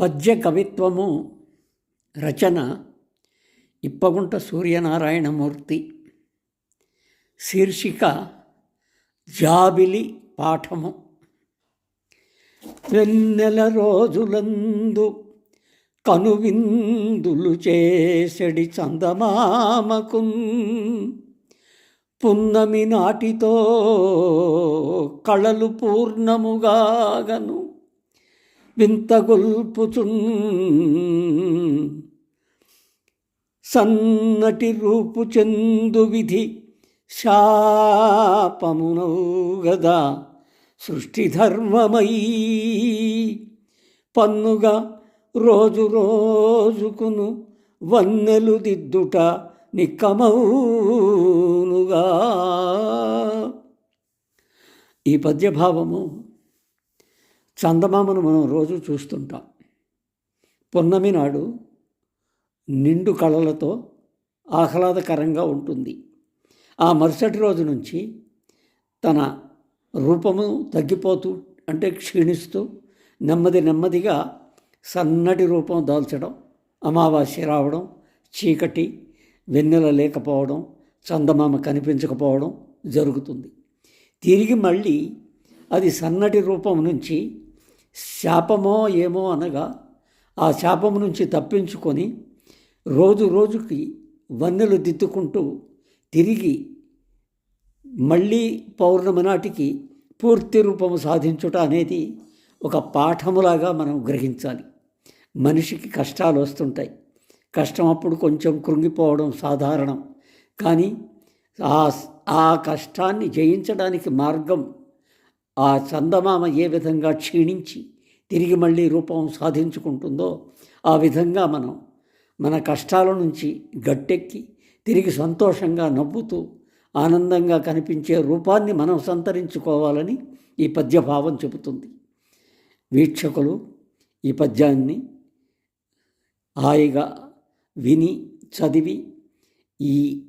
పద్య కవిత్వము రచన ఇప్పగుంట సూర్యనారాయణమూర్తి. శీర్షిక జాబిలి పాఠము. వెన్నెల రోజులందు కనువిందులు చేసెడి చందమామకు. పున్నమి నాటితో కళలు పూర్ణముగాగను. వింతగొల్పుచున్ సన్నటి రూపు చెందు విధి శాపమునౌ గదా సృష్టి ధర్మమై పన్నుగా రోజు రోజుకును వన్నెలు దిద్దుట నిక్కమౌనుగా. ఈ పద్యభావము చందమామను మనం రోజు చూస్తుంటాం. పున్నమి నాడు నిండు కళలతో ఆహ్లాదకరంగా ఉంటుంది. ఆ మరుసటి రోజు నుంచి తన రూపము తగ్గిపోతూ అంటే క్షీణిస్తూ నెమ్మది నెమ్మదిగా సన్నటి రూపం దాల్చడం అమావాస్య రావడం చీకటి వెన్నెల లేకపోవడం చందమామ కనిపించకపోవడం జరుగుతుంది. తిరిగి మళ్ళీ అది సన్నటి రూపం నుంచి శాపమో ఏమో అనగా ఆ శాపం నుంచి తప్పించుకొని రోజు రోజుకి వన్నెలు దిద్దుకుంటూ తిరిగి మళ్ళీ పౌర్ణమి నాటికి పూర్తి రూపము సాధించుట అనేది ఒక పాఠములాగా మనం గ్రహించాలి. మనిషికి కష్టాలు వస్తుంటాయి. కష్టం అప్పుడు కొంచెం కృంగిపోవడం సాధారణం. కానీ ఆ ఆ కష్టాన్ని జయించడానికి మార్గం ఆ చందమామ ఏ విధంగా క్షీణించి తిరిగి మళ్ళీ రూపం సాధించుకుంటుందో ఆ విధంగా మనం మన కష్టాల నుంచి గట్టెక్కి తిరిగి సంతోషంగా నవ్వుతూ ఆనందంగా కనిపించే రూపాన్ని మనం సంతరించుకోవాలని ఈ పద్యభావం చెబుతుంది. వీక్షకులు ఈ పద్యాన్ని హాయిగా విని చదివి ఈ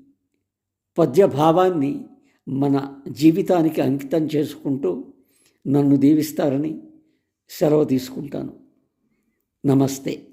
పద్యభావాన్ని మన జీవితానికి అంకితం చేసుకుంటూ నన్ను దీవిస్తారని సెలవు తీసుకుంటాను. నమస్తే.